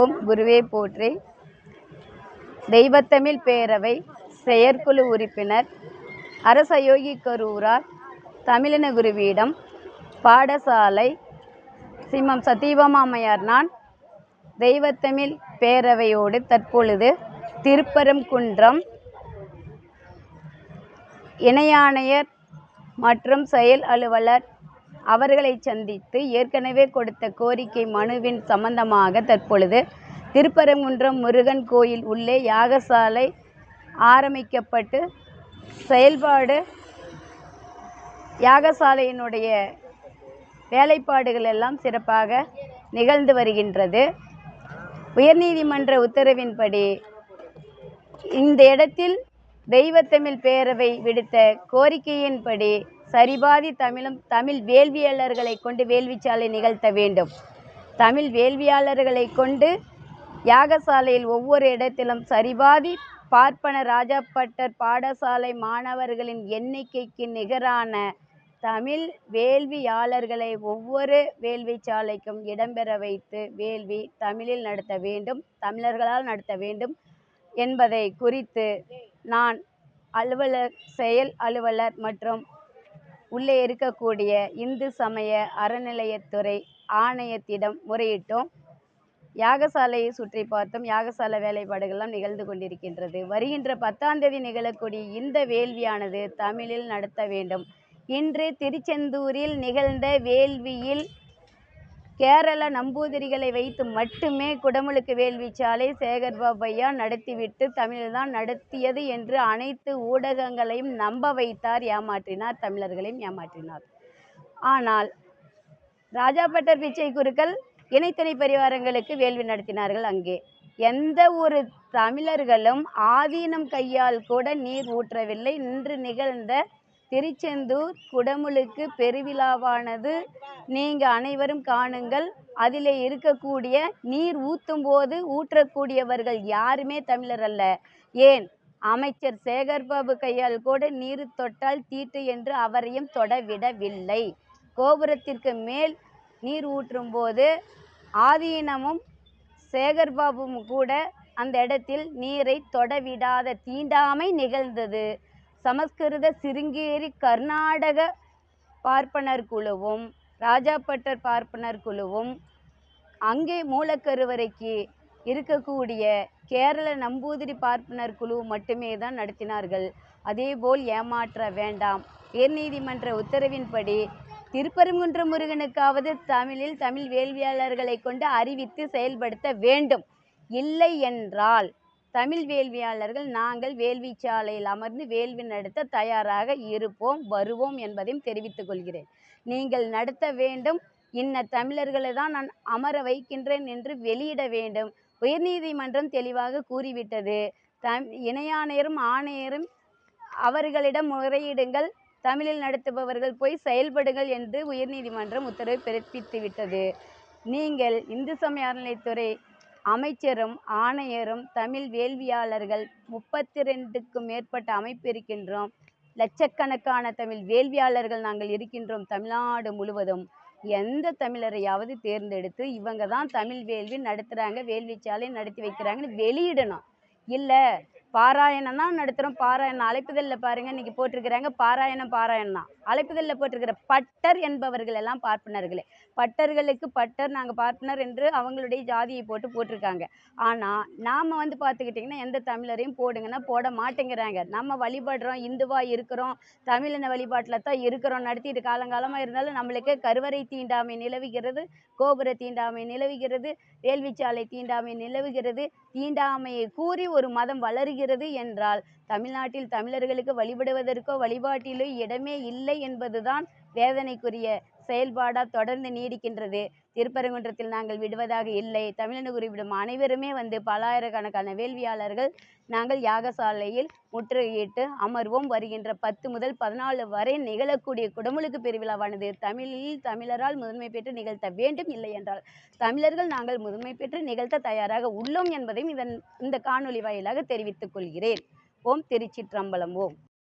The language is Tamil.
ஓம் குருவே போற்றி. தெய்வத்தமிழ் பேரவை செயற்குழு உறுப்பினர் அரசயோகி கரூரார் தமிழின குருவியிடம் பாடசாலை சிம்மம் சதீபமாமையார் நான் தெய்வத்தமிழ் பேரவையோடு தற்பொழுது திருப்பரங்குன்றம் இணையாணையர் மற்றும் செயல் அலுவலர் அவர்களை சந்தித்து ஏற்கனவே கொடுத்த கோரிக்கை மனுவின் சம்பந்தமாக தற்பொழுது திருப்பரங்குன்றம் முருகன் கோயில் உள்ளே யாகசாலை ஆரம்பிக்கப்பட்டு செயல்பாடு யாகசாலையினுடைய வேலைப்பாடுகள் எல்லாம் சிறப்பாக நிகழ்ந்து வருகின்றது. உயர்நீதிமன்ற உத்தரவின்படி இந்த இடத்தில் தெய்வத்தமிழ் பேரவை விடுத்த கோரிக்கையின்படி சரிபாதி தமிழும் தமிழ் வேள்வியாளர்களை கொண்டு வேள்விச்சாலை நிகழ்த்த வேண்டும். தமிழ் வேள்வியாளர்களை கொண்டு யாகசாலையில் ஒவ்வொரு இடத்திலும் சரிபாதி பார்ப்பன ராஜாப்பட்டர் பாடசாலை மாணவர்களின் எண்ணிக்கைக்கு நிகரான தமிழ் வேள்வியாளர்களை ஒவ்வொரு வேள்விச்சாலைக்கும் இடம்பெற வைத்து வேள்வி தமிழில் நடத்த வேண்டும் தமிழர்களால் நடத்த வேண்டும் என்பதை குறித்து நான் அலுவலர் செயல் அலுவலர் மற்றும் உள்ளே இருக்கக்கூடிய இந்து சமய அறநிலையத்துறை ஆணையத்திடம் முறையிட்டோம். யாகசாலையை சுற்றி பார்த்தோம் யாகசாலை வேலைப்பாடுகள்லாம் நிகழ்ந்து கொண்டிருக்கின்றது. வருகின்ற பத்தாம் தேதி நிகழக்கூடிய இந்த வேள்வியானது தமிழில் நடத்த வேண்டும். இன்று திருச்செந்தூரில் நிகழ்ந்த வேள்வியில் கேரள நம்பூதிரிகளை வைத்து மட்டுமே குடமுழுக்கு வேள்விச்சாலை சேகர்பாபையா நடத்திவிட்டு தமிழ்தான் நடத்தியது என்று அனைத்து ஊடகங்களையும் நம்ப வைத்தார் ஏமாற்றினார் தமிழர்களையும் ஏமாற்றினார். ஆனால் ராஜாபட்டர் பிச்சை குருக்கள் இணைத்துணை பரிவாரங்களுக்கு வேள்வி நடத்தினார்கள் அங்கே. எந்த ஒரு தமிழர்களும் ஆதீனம் கையால் கூட நீர் ஊற்றவில்லை. இன்று நிகழ்ந்த திருச்செந்தூர் குடமுழுக்கு பெருவிழாவானது. நீங்கள் அனைவரும் காணுங்கள். அதில் இருக்கக்கூடிய நீர் ஊற்றும் போது ஊற்றக்கூடியவர்கள் யாருமே தமிழர் அல்ல. ஏன்? அமைச்சர் சேகர்பாபு கையால் கூட நீர் தொட்டால் தீட்டு என்று அவரையும் தொடவிடவில்லை. கோபுரத்திற்கு மேல் நீர் ஊற்றும் போது ஆதீனமும் சேகர்பாபுவும் கூட அந்த இடத்தில் நீரை தொடவிடாத தீண்டாமை நிகழ்ந்தது. சமஸ்கிருத சிருங்கேரி கர்நாடக பார்ப்பனர் குழுவும் ராஜாப்பட்டர் பார்ப்பனர் குழுவும் அங்கே மூலக்கருவறைக்கு இருக்கக்கூடிய கேரள நம்பூதிரி பார்ப்பனர் குழு மட்டுமே தான் நடத்தினார்கள். அதேபோல் ஏமாற்ற வேண்டாம். உயர்நீதிமன்ற உத்தரவின்படி திருப்பரங்குன்ற முருகனுக்காவது தமிழில் தமிழ் வேள்வியாளர்களை கொண்டு அறிவித்து செயல்படுத்த வேண்டும். இல்லை என்றால் தமிழ் வேள்வியாளர்கள் நாங்கள் வேள்விச்சாலையில் அமர்ந்து வேள்வி நடத்த தயாராக இருப்போம் வருவோம் என்பதையும் தெரிவித்துக் கொள்கிறேன். நீங்கள் நடத்த வேண்டும். இன்ன தமிழர்களை தான் நான் அமர வைக்கின்றேன் என்று வெளியிட வேண்டும். உயர்நீதிமன்றம் தெளிவாக கூறிவிட்டது. தம் இணையாணையரும் ஆணையரும் அவர்களிடம் முறையிடுங்கள். தமிழில் நடத்துபவர்கள் போய் செயல்படுங்கள் என்று உயர்நீதிமன்றம் உத்தரவு பிறப்பித்து விட்டது நீங்கள் இந்து சமய அறநிலைத்துறை அமைச்சரும் ஆணையரும் தமிழ் வேள்வியாளர்கள் முப்பத்தி ரெண்டுக்கும் மேற்பட்ட அமைப்பு இருக்கின்றோம். லட்சக்கணக்கான தமிழ் வேள்வியாளர்கள் நாங்கள் இருக்கின்றோம் தமிழ்நாடு முழுவதும். எந்த தமிழரையாவது தேர்ந்தெடுத்து இவங்க தான் தமிழ் வேள்வி நடத்துகிறாங்க வேள்விச்சாலை நடத்தி வைக்கிறாங்கன்னு வெளியிடணும். இல்லை பாராயணம் தான் நடத்துகிறோம் பாராயணம். அழைப்புதலில் பாருங்கள் இன்றைக்கி போட்டிருக்கிறாங்க. பாராயணம் பாராயணம் தான். அழைப்புதலில் போட்டிருக்கிற பட்டர் என்பவர்கள் எல்லாம் பார்ப்பனர்களே. பட்டர்களுக்கு பட்டர் நாங்கள் பார்ப்பனர் என்று அவங்களுடைய ஜாதியை போட்டு போட்டிருக்காங்க. ஆனால் நாம் வந்து பார்த்துக்கிட்டிங்கன்னா எந்த தமிழரையும் போடுங்கன்னா போட மாட்டேங்கிறாங்க. நம்ம வழிபடுறோம் இந்துவாக இருக்கிறோம் தமிழின வழிபாட்டில் தான் இருக்கிறோம். நடத்திட்டு காலங்காலமாக இருந்தாலும் நம்மளுக்கு கருவறை தீண்டாமை நிலவுகிறது கோபுர தீண்டாமை நிலவுகிறது வேள்விச்சாலை தீண்டாமை நிலவுகிறது. தீண்டாமையை கூறி ஒரு மதம் வளருகிறது. என்றால் தமிழ்நாட்டில் தமிழர்களுக்கு வழிபடுவதற்கோ வழிபாட்டிலோ இடமே இல்லை என்பதுதான் வேதனைக்குரிய செயல்பாடாக தொடர்ந்து நீடிக்கின்றது. திருப்பரங்குன்றத்தில் நாங்கள் விடுவதாக இல்லை. தமிழன குறிப்பிடும் அனைவருமே வந்து பல்லாயிரக்கணக்கான வேள்வியாளர்கள் நாங்கள் யாகசாலையில் முற்றுகையிட்டு அமர்வோம். வருகின்ற பத்து முதல் பதினாலு வரை நிகழக்கூடிய குடமுழுக்கு பெருவிழாவானது தமிழில் தமிழரால் முதன்மை பெற்று நிகழ்த்த வேண்டும் இல்லை என்றால் தமிழர்கள் நாங்கள் முதன்மை பெற்று நிகழ்த்த தயாராக உள்ளோம் என்பதையும் இதன் இந்த காணொலி வாயிலாக தெரிவித்துக் கொள்கிறேன். ஓம் திருச்சிற்றம்பலம் ஓம்.